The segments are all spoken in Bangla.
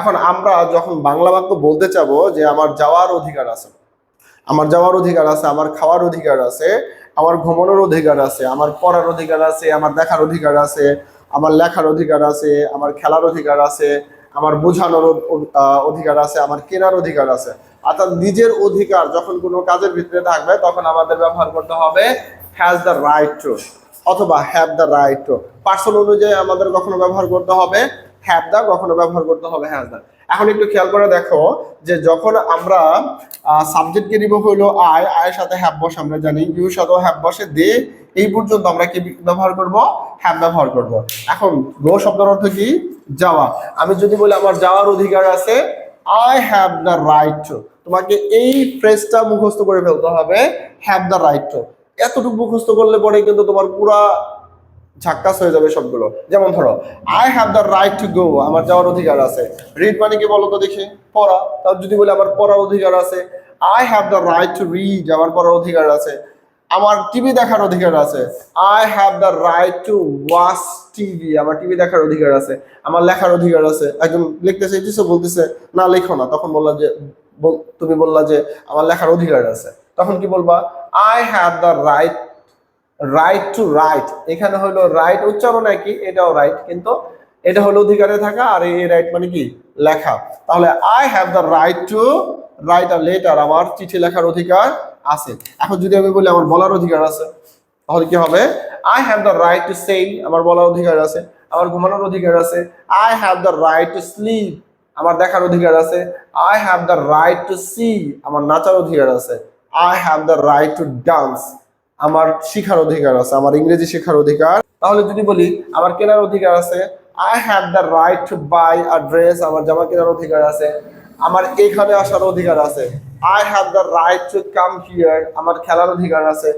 এখন আমরা যখন বাংলা বাক্য বলতে চাবো যে আমার যাওয়ার অধিকার আছে আমার যাওয়ার অধিকার আছে আমার খাওয়ার অধিকার আছে আমার ঘুমানোর অধিকার আছে আমার পড়ার অধিকার আছে আমার দেখার অধিকার আছে আমার লেখার অধিকার আছে আমার খেলার অধিকার আছে আমার বোঝানোর অধিকার আছে আমার কেনার অধিকার আছে অর্থাৎ নিজের অধিকার যখন কোনো কাজের ভিতরে থাকবে তখন আমাদের ব্যবহার করতে হবে হ্যাজ দ্য রাইট টু অথবা have the right to person অনুযায়ী আমাদের কখনো ব্যবহার করতে হবে হ্যাভ দ্য কখনো ব্যবহার করতে হবে দ্য এখন একটু খেয়াল করে দেখো যে যখন আমরা সাবজেক্টকে নিব হইল আয়, আয়ের সাথে হ্যাভ বসে, আমরা জানি। ইউ সাথে হ্যাভ বসে, দে, এই পর্যন্ত আমরা কি ব্যবহার করব? হ্যাভ ব্যবহার করব। এখন গো শব্দের অর্থ কি? যাওয়া। আমি যদি বলি আমার যাওয়ার অধিকার আছে I have the right to তোমাকে এই ফ্রেজটা মুখস্থ করে ফেলতে হবে হ্যাভ দ্য রাইট টু এতটুকু মুখস্থ করলে পরে কিন্তু তোমার পুরা ঝাক্কাস হয়ে যাবে সবগুলো। যেমন ধরো I have the right to go আমার যাওয়ার অধিকার আছে। রিড মানে কি বলো তো দেখি? পড়া। তার যদি বলি আমার পড়ার অধিকার আছে I have the right to read আমার পড়ার অধিকার আছে। আমার টিভি দেখার অধিকার আছে। I have the right to watch TV আমার টিভি দেখার অধিকার আছে। আমার লেখার অধিকার আছে। একজন লিখতেছে কিছু বলতেছে, না, লেখো না। তখন বললা যে তুমি বললা যে, আমার লেখার অধিকার আছে। তখন কি বলবা? I have the right right to write এখানে হলো রাইট উচ্চারণ একই এটাও রাইট কিন্তু এটা হলো অধিকারে থাকা আর এই রাইট মানে কি? লেখা। তাহলে I have the right to write a letter আমার চিঠি লেখার অধিকার আছে। এখন যদি আমি বলি আমার বলার অধিকার আছে, তাহলে কি হবে? I have the right to সেই আমার বলার অধিকার আছে, আমার ঘুমানোর অধিকার আছে। I have the right to sleep আমার দেখার অধিকার আছে। I have the right to see আমার নাচার অধিকার আছে। I have the right to dance আমার শিখার অধিকার আছে, আমার ইংরেজি শেখার অধিকার। তাহলে যদি বলি, আমার কেনার অধিকার আছে I have the right to buy a dress আমার জামা কেনার অধিকার আছে, আমার এখানে আসার অধিকার আছে I have the right to come here আমার খেলার অধিকার আছে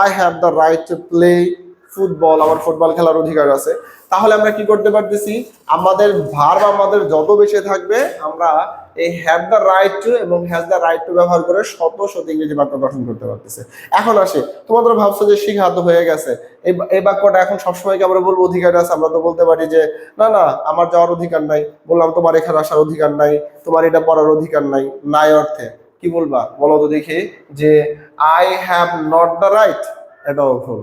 I have the right to play football, আমার ফুটবল খেলার অধিকার আছে। তাহলে আমরা কি করতে পারতেছি? আমাদের ভার্ব আমাদের যত বেশি থাকবে, আমরা এই হ্যাভ দ্য রাইট টু এবং হ্যাজ দ্য রাইট টু ব্যবহার করে শত শত ইংরেজি বাক্য গঠন করতে পারতেছে। এখন আসে তোমাদের ভাবছ যে শিখাত হয়ে গেছে। এই বাক্যটা এখন সবসময় আমরা বলব অধিকার আছে? আমরা তো বলতে পারি যে, না না, আমার যাওয়ার অধিকার নাই। বললাম তোমার এখানে আসার অধিকার নাই। তোমার এটা পড়ার অধিকার নাই। নাই অর্থে। কি বলবা? বলো তো দেখি যে I have not the right এটাও ভুল।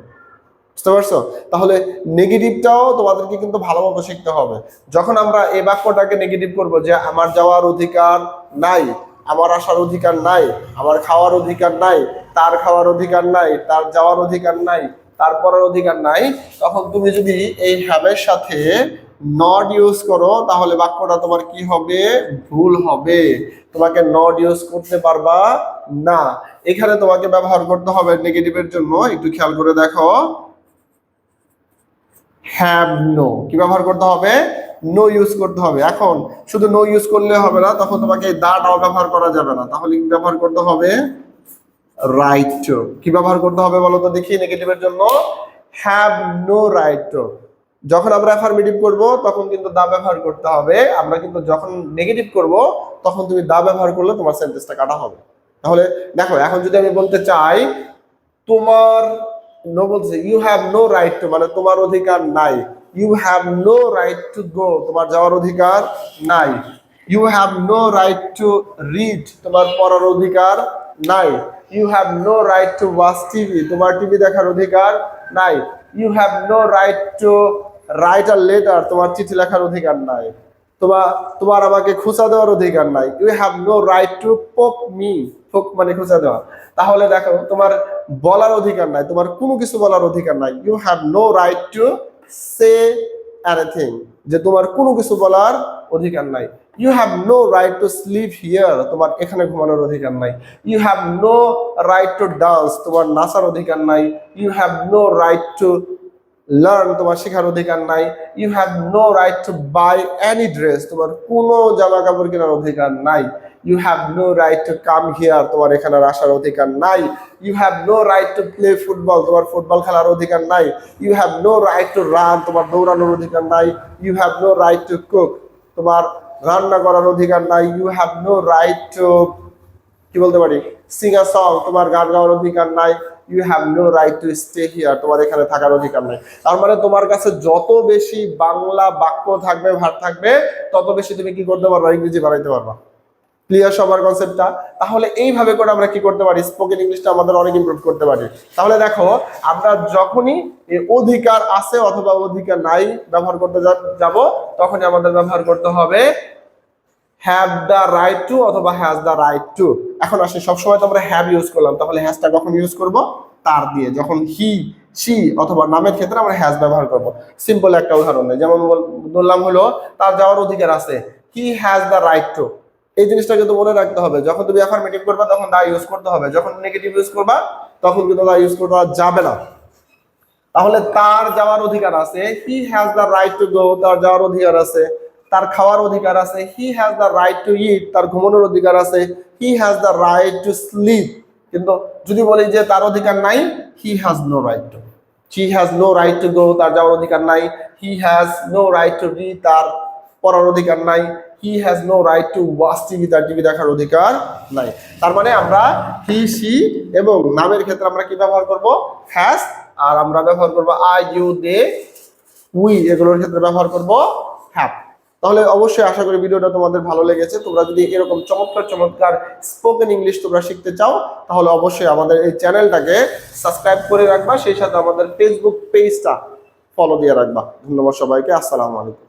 বুঝতে পারছ? তাহলে নেগেটিভটাও তোমাদেরকে কিন্তু ভালো মতো শিখতে হবে। যখন আমরা এই বাক্যটাকে নেগেটিভ করব যে, আমার যাওয়ার অধিকার নাই, আমার আসার অধিকার নাই, আমার খাওয়ার অধিকার নাই, তার খাওয়ার অধিকার নাই, তার যাওয়ার অধিকার নাই, তার পড়ার অধিকার নাই, তখন তুমি যদি এই হ্যাবের সাথে নট ইউজ করো, তাহলে বাক্যটা তোমার কি হবে? ভুল হবে। তোমাকে নট ইউজ করতে পারবা না। এখানে তোমাকে ব্যবহার করতে হবে নেগেটিভের জন্য। একটু খেয়াল করে দেখো। হ্যাভ নো কি ব্যবহার করতে হবে? নো ইউজ করতে হবে। এখন শুধু নো ইউজ করলে হবে না, তখন তোমাকে দাটাও ব্যবহার করা যাবে না। তাহলে কি ব্যবহার করতে হবে? রাইট টু কি ব্যবহার করতে হবে বলো তো দেখি নেগেটিভের জন্য? হ্যাভ নো রাইট টু যখন আমরা অ্যাফার্মেটিভ করব, তখন কিন্তু দা ব্যবহার করতে হবে। আমরা কিন্তু যখন নেগেটিভ করব, তখন তুমি দা ব্যবহার করলে তোমার সেন্টেন্সটা কাটা হবে। তাহলে দেখো, এখন যদি আমি বলতে চাই, তোমার নো বলছে you have no right to মানে তোমার অধিকার নাই। You have no right to go তোমার যাওয়ার অধিকার নাই। You have no right to read তোমার পড়ার অধিকার নাই। You have no right to watch TV তোমার টিভি দেখার অধিকার নাই। You have no right to write a letter তোমার চিঠি লেখার অধিকার নাই। তোমার তোমার আমাকে খুঁচা দেওয়ার অধিকার নাই। You have no right to poke me poke মানে খুঁচা দেওয়া। তাহলে দেখো, তোমার বলার অধিকার নাই, তোমার কোনো কিছু বলার অধিকার নাই। You have no right to say anything যে তোমার কোনো কিছু বলার অধিকার নাই। You have no right to sleep here তোমার এখানে ঘুমানোর অধিকার নাই। You have no right to dance তোমার নাচার অধিকার নাই। You have no right to learn তোমার শেখার অধিকার নাই। You have no right to buy any dress তোমার কোনো জামা কাপড় কেনার অধিকার নাই। You have no right to come here তোমার এখানে আসার অধিকার নাই। You have no right to play football তোমার ফুটবল খেলার অধিকার নাই। You have no right to run তোমার দৌড়ানোর অধিকার নাই। You have no right to cook তোমার রান্না করার অধিকার নাই। You have no right to কি বলতে পারি? সিং আ সং তোমার গান গাওয়ার অধিকার নাই। You have no right to stay here তোমার এখানে থাকার অধিকার নেই। তার মানে তোমার কাছে যত বেশি বাংলা বাক্য থাকবে, ভার থাকবে, তত বেশি তুমি কি করতে পারবা? ইংরেজি বানাইতে পারবা। ক্লিয়ার সবার কনসেপ্টটা তাহলে এইভাবে করে আমরা কি করতে পারি? স্পোকেন ইংলিশটা আমাদের অনেক ইমপ্রুভ করতে পারি। তাহলে দেখো, আমরা যখনই অধিকার আছে অথবা অধিকার নাই ব্যবহার করতে যাব, তখনই আমাদের ব্যবহার করতে হবে হ্যাভ দ্য রাইট টু অথবা হ্যাজ দ্য রাইট টু এখন আসে সবসময় তো আমরা হ্যাভ ইউজ করলাম, তাহলে হ্যাজটা কখন ইউজ করব? তার দিয়ে। যখন হি সি অথবা নামের ক্ষেত্রে আমরা হ্যাজ ব্যবহার করব। সিম্পল একটা উদাহরণ যেমন বললাম হলো, তার যাওয়ার অধিকার আছে। He has the right to এই জিনিসটা কিন্তু মনে রাখতে হবে। যখন তুমি অ্যাফার্মেটিভ করবা, তখন দা ইউজ করতে হবে। যখন নেগেটিভ ইউজ করবা, তখন কিন্তু দা ইউজ করা যাবে না। তাহলে তার যাওয়ার অধিকার আছে। He has the right to go তার যাওয়ার অধিকার আছে। তার খাওয়ার অধিকার আছে। He has the right to eat তার ঘুমানোর অধিকার আছে। He has the right to sleep কিন্তু যদি বলি যে তার অধিকার নাই he has no right to he has no right to go তার যাওয়ার অধিকার নাই। He has no right to read তার পড়ার অধিকার নাই। He has no right to watch TV তার টিভি দেখার অধিকার নাই। তার মানে আমরা হি সি এবং নামের ক্ষেত্রে আমরা কি ব্যবহার করব? হ্যাজ আর আমরা ব্যবহার করব আই ইউ দে উই এগুলোর ক্ষেত্রে ব্যবহার করব হ্যাভ তাহলে অবশ্যই আশা করি ভিডিওটা তোমাদের ভালো লেগেছে। তোমরা যদি এরকম চমৎকার চমৎকার স্পোকেন ইংলিশ তোমরা শিখতে চাও, তাহলে অবশ্যই আমাদের এই চ্যানেলটাকে সাবস্ক্রাইব করে রাখবা, সেই সাথে আমাদের ফেসবুক পেজটা ফলো দিয়ে রাখবা। ধন্যবাদ সবাইকে, আসসালামু আলাইকুম।